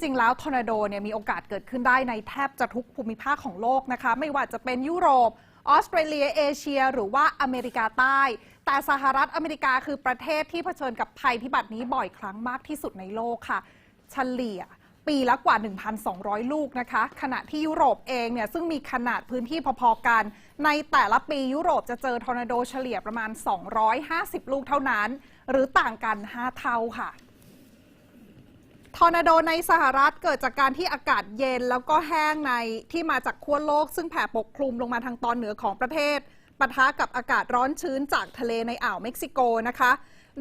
จริงแล้วทอร์นาโดเนี่ยมีโอกาสเกิดขึ้นได้ในแทบจะทุกภูมิภาคของโลกนะคะ ไม่ว่าจะเป็นยุโรป ออสเตรเลีย เอเชีย หรือว่าอเมริกาใต้ แต่สหรัฐอเมริกาคือประเทศที่เผชิญกับภัยพิบัตินี้บ่อยครั้งมากที่สุดในโลกค่ะ เฉลี่ยปีละกว่า 1,200 ลูกนะคะ ขณะที่ยุโรปเองเนี่ยซึ่งมีขนาดพื้นที่พอๆกัน ในแต่ละปียุโรปจะเจอทอร์นาโดเฉลี่ยประมาณ 250 ลูกเท่านั้น หรือต่างกัน 5 เท่าค่ะ ทอร์นาโดในสหรัฐเกิดจากการที่อากาศเย็น แล้วก็แห้งในที่มาจากขั้วโลก ซึ่งแผ่ปกคลุมลงมาทางตอนเหนือของประเทศปะทะกับอากาศร้อนชื้นจากทะเลในอ่าวเม็กซิโกนะคะ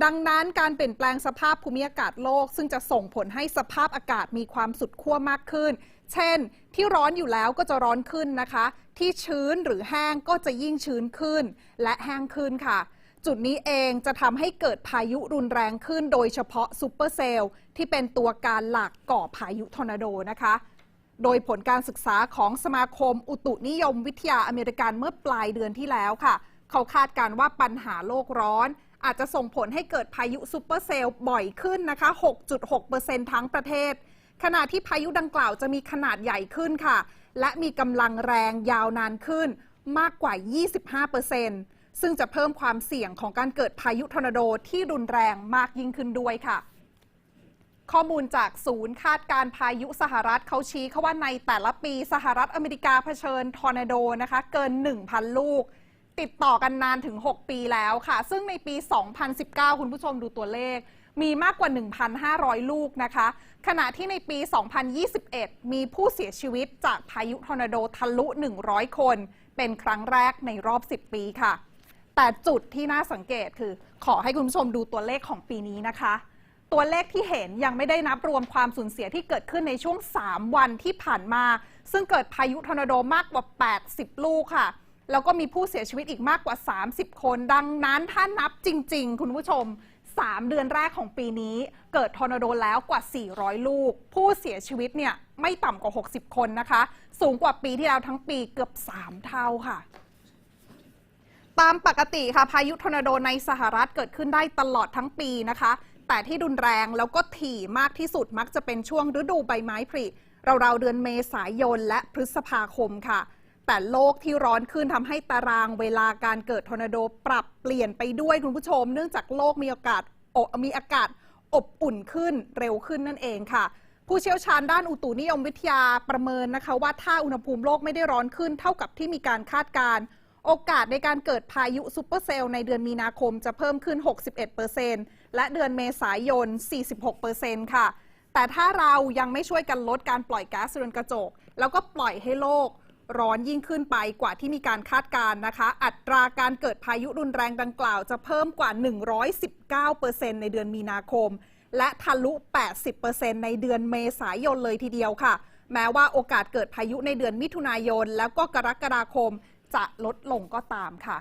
ดังนั้นการเปลี่ยนแปลงสภาพภูมิอากาศโลก ซึ่งจะส่งผลให้สภาพอากาศมีความสุดขั้วมากขึ้น เช่น ที่ร้อนอยู่แล้วก็จะร้อนขึ้นนะคะ ที่ชื้นหรือแห้งก็จะยิ่งชื้นขึ้น และแห้งขึ้นค่ะ จุดนี้เองจะทำให้เกิดพายุรุนแรงขึ้น โดยเฉพาะซูเปอร์เซลล์ที่เป็นตัวการหลักก่อพายุทอร์นาโดนะคะ โดยผลการศึกษาของสมาคมอุตุนิยมวิทยาอเมริกันเมื่อปลายเดือนที่แล้วค่ะ เขาคาดการณ์ว่าปัญหาโลกร้อน อาจจะส่งผลให้เกิดพายุซูเปอร์เซลล์บ่อยขึ้นนะคะ 6.6%ทั้งประเทศ ขณะที่พายุดังกล่าวจะมีขนาดใหญ่ขึ้นค่ะ และมีกำลังแรงยาวนานขึ้นมากกว่า 25% ซึ่งจะเพิ่มความเสี่ยงของการเกิดพายุทอร์นาโดที่รุนแรงมากยิ่งขึ้นด้วยค่ะ ข้อมูลจากศูนย์คาดการพายุสหรัฐเขาชี้เขาว่าในแต่ละปีสหรัฐอเมริกาเผชิญทอร์นาโดนะคะเกิน 1,000 ลูก ติดต่อกันนานถึง 6 ปีแล้วค่ะ ซึ่งในปี 2019 คุณผู้ชมดูตัวเลขมีมากกว่า 1,500 ลูกนะคะ ขณะที่ในปี 2021 มีผู้เสียชีวิตจากพายุทอร์นาโดทะลุ 100 คน เป็นครั้งแรกในรอบ 10 ปีค่ะ แต่จุดที่น่าสังเกตคือ ขอให้คุณผู้ชมดูตัวเลขของปีนี้นะคะ ตัวเลขที่เห็นยังไม่ได้นับรวมความสูญเสียที่เกิดขึ้นในช่วง 3 วันที่ผ่านมา ซึ่งเกิดพายุทอร์นาโดมากกว่า 80 ลูกค่ะ แล้วก็มีผู้เสียชีวิตอีกมากกว่า 30 คน ดังนั้นถ้านับจริง ๆ คุณผู้ชม 3 เดือนแรกของปีนี้ เกิดทอร์นาโดแล้วกว่า 400 ลูก ผู้เสียชีวิตเนี่ยไม่ต่ำกว่า 60 คนนะคะ สูงกว่าปีที่แล้วทั้งปีเกือบ 3 เท่าค่ะ ตามปกติค่ะพายุทอร์นาโดในสหรัฐเกิดขึ้นได้ตลอดทั้งปีนะคะ แต่ที่รุนแรงแล้วก็ถี่มากที่สุดมักจะเป็นช่วงฤดูใบไม้ผลิเราๆเดือนเมษายนและพฤษภาคมค่ะ แต่โลกที่ร้อนขึ้นทำให้ตารางเวลาการเกิดทอร์นาโดปรับเปลี่ยนไปด้วยคุณผู้ชม เนื่องจากโลกมีอากาศมีอากาศอบอุ่นขึ้นเร็วขึ้นนั่นเองค่ะ ผู้เชี่ยวชาญด้านอุตุนิยมวิทยาประเมินนะคะ ว่าถ้าอุณหภูมิโลกไม่ได้ร้อนขึ้นเท่ากับที่มีการคาดการณ์ โอกาสในการเกิดพายุซูเปอร์เซลล์ในเดือนมีนาคมจะเพิ่มขึ้น 61%และเดือนเมษายน 46%ค่ะ แต่ถ้าเรายังไม่ช่วยกันลดการปล่อยก๊าซเรือนกระจก แล้วก็ปล่อยให้โลกร้อนยิ่งขึ้นไปกว่าที่มีการคาดการณ์นะคะ อัตราการเกิดพายุรุนแรงดังกล่าวจะเพิ่มกว่า 119%ในเดือนมีนาคม และทะลุ 80%ในเดือนเมษายนเลยทีเดียวค่ะ แม้ว่าโอกาสเกิดพายุในเดือนมิถุนายน แล้วก็กรกฎาคม จะลดลงก็ตามค่ะ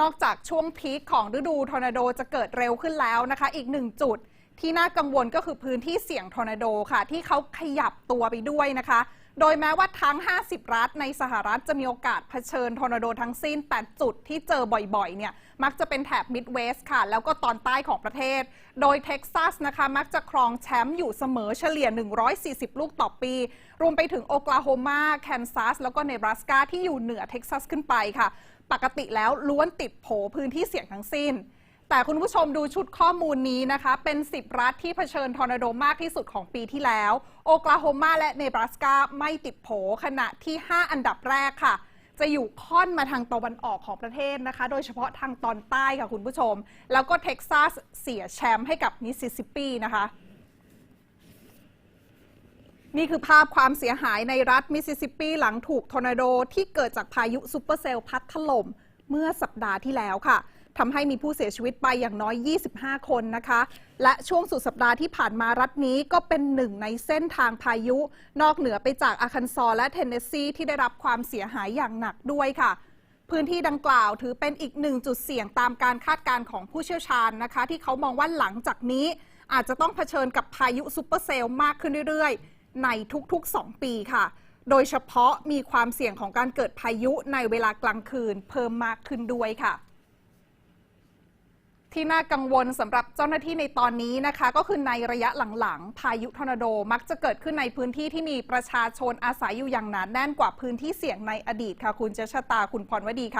นอกจากช่วงพีคของฤดูทอร์นาโดจะเกิดเร็วขึ้นแล้วนะคะ อีกหนึ่งจุดที่น่ากังวลก็คือพื้นที่เสี่ยงทอร์นาโดค่ะ ที่เขาขยับตัวไปด้วยนะคะ โดยแม้ว่าทั้ง 50 รัฐในสหรัฐจะมีโอกาสเผชิญทอร์นาโดทั้งสิ้น แต่จุดที่เจอบ่อยๆ เนี่ย มักจะเป็นแถบมิดเวสต์ค่ะ แล้วก็ตอนใต้ของประเทศ โดยเท็กซัสนะคะ มักจะครองแชมป์อยู่เสมอเฉลี่ย 140 ลูกต่อปี รวมไปถึงโอกลาโฮมา แคนซัส แล้วก็เนบราสกาที่อยู่เหนือเท็กซัสขึ้นไปค่ะ ปกติแล้วล้วนติดโผพื้นที่เสี่ยงทั้งสิ้น แต่คุณผู้ชมดูชุดข้อมูลนี้นะคะ เป็น 10 รัฐที่เผชิญทอร์นาโดมากที่สุดของปีที่แล้ว โอกลาโฮมาและเนบราสกาไม่ติดโผขณะที่ 5 อันดับแรกค่ะ จะอยู่ค่อนมาทางตะวันออกของประเทศนะคะ โดยเฉพาะทางตอนใต้ค่ะคุณผู้ชม แล้วก็เท็กซัสเสียแชมป์ให้กับมิสซิสซิปปีนะคะ นี่คือภาพความเสียหายในรัฐมิสซิสซิปปีหลังถูกทอร์นาโดที่เกิดจากพายุซูเปอร์เซลพัดถล่มเมื่อสัปดาห์ที่แล้วค่ะ ทำให้มีผู้เสียชีวิตไปอย่างน้อย 25 คนนะคะ และช่วงสุดสัปดาห์ที่ผ่านมารัฐนี้ก็เป็นหนึ่งในเส้นทางพายุ นอกเหนือไปจากอาคันซอและเทนเนสซีที่ได้รับความเสียหายอย่างหนักด้วยค่ะ พื้นที่ดังกล่าวถือเป็นอีกหนึ่งจุดเสี่ยงตามการคาดการณ์ของผู้เชี่ยวชาญนะคะ ที่เขามองว่าหลังจากนี้อาจจะต้องเผชิญกับพายุซูเปอร์เซลมากขึ้นเรื่อยๆ ในทุกๆ 2 ปีค่ะ โดยเฉพาะมีความเสี่ยงของการเกิดพายุในเวลากลางคืนเพิ่มมากขึ้นด้วยค่ะ ที่น่ากังวลสำหรับเจ้าหน้าที่ในตอนนี้นะคะ ก็คือในระยะหลังๆ พายุทอร์นาโดมักจะเกิดขึ้นในพื้นที่ที่มีประชาชนอาศัยอยู่อย่างหนาแน่นกว่าพื้นที่เสี่ยงในอดีตค่ะ คุณเจษตาคุณพรวดีค่ะ